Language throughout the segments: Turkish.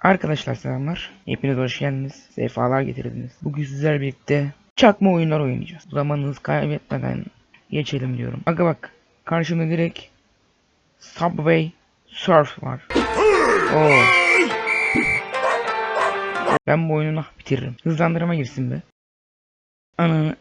Arkadaşlar selamlar. Hepiniz hoş geldiniz. Sefalar getirdiniz. Bugün sizlerle birlikte çakma oyunlar oynayacağız. Zamanınızı kaybetmeden geçelim diyorum. Aga bak karşımda direkt Subway Surf var. Oo. Ben bu oyunu nah bitiririm. Hızlandırma girsin be. Ananı.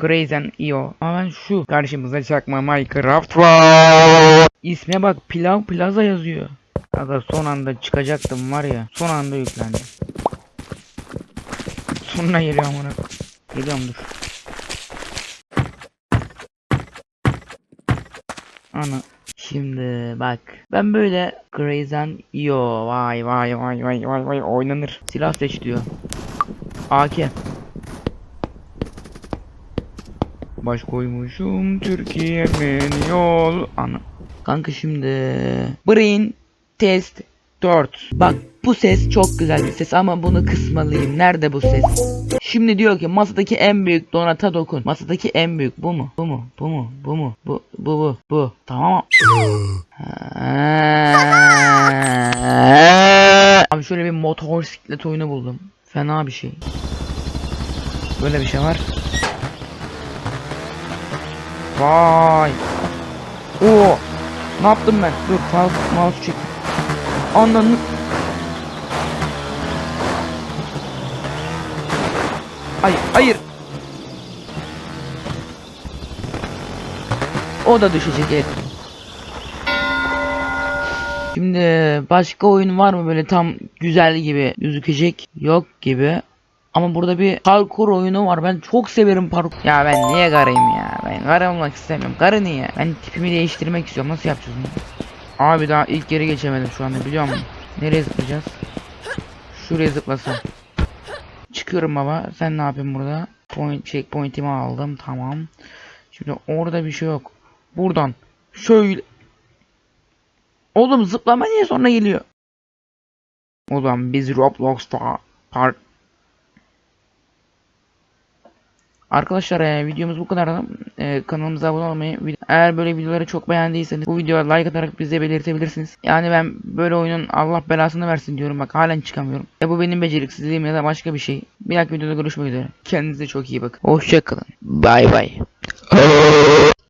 Crazen IO. Ama ben şu karşımızda çakma Minecraft var. İsme bak Pilav Plaza yazıyor. Aga son anda çıkacaktım var ya. Son anda yüklendi. Sonuna geliyor amına. Geliyorum dur. Ana. Şimdi bak. Ben böyle Crazen Yo vay vay vay vay vay vay oynanır. Silah seç diyor. AK. Baş koymuşum Türkiye'nin yol. Ana. Kanka şimdi Brain Test 4. Bak bu ses çok güzel bir ses ama bunu kısmalıyım. Nerede bu ses? Şimdi diyor ki masadaki en büyük donata dokun. Masadaki en büyük bu mu? Bu mu? Bu mu? Bu mu? Bu bu bu bu. Tamam. Abi şöyle bir motosiklet oyunu buldum. Fena bir şey. Böyle bir şey var. Vay. Oo. Ne yaptım ben? Dur mouse, mouse çek. Ananı. Hayır, hayır. O da düşecek evet. Şimdi başka oyun var mı böyle tam güzel gibi gözükecek? Yok gibi. Ama burada bir parkur oyunu var. Ben çok severim parkur. Ya ben niye garayım ya? Ben gara olmak istemiyorum. Garı niye? Ben tipimi değiştirmek istiyorum. Nasıl yapacağız bunu? Abi daha ilk yere geçemedim şu anda biliyor musun? Nereye zıplayacağız? Şuraya zıplasam. Çıkıyorum baba. Sen ne yapıyorsun burada? Point checkpoint'imi aldım. Tamam. Şimdi orada bir şey yok. Buradan şöyle Oğlum zıplama niye sonra geliyor? O zaman biz Roblox'ta part Arkadaşlar e, videomuz bu kadar. E, kanalımıza abone olmayı, eğer böyle videoları çok beğendiyseniz bu videoya like atarak bize belirtebilirsiniz. Yani ben böyle oyunun Allah belasını versin diyorum bak halen çıkamıyorum. E bu benim beceriksizliğim ya da başka bir şey. Bir dahaki videoda görüşmek üzere. Kendinize çok iyi bakın. Hoşçakalın. Bay bay.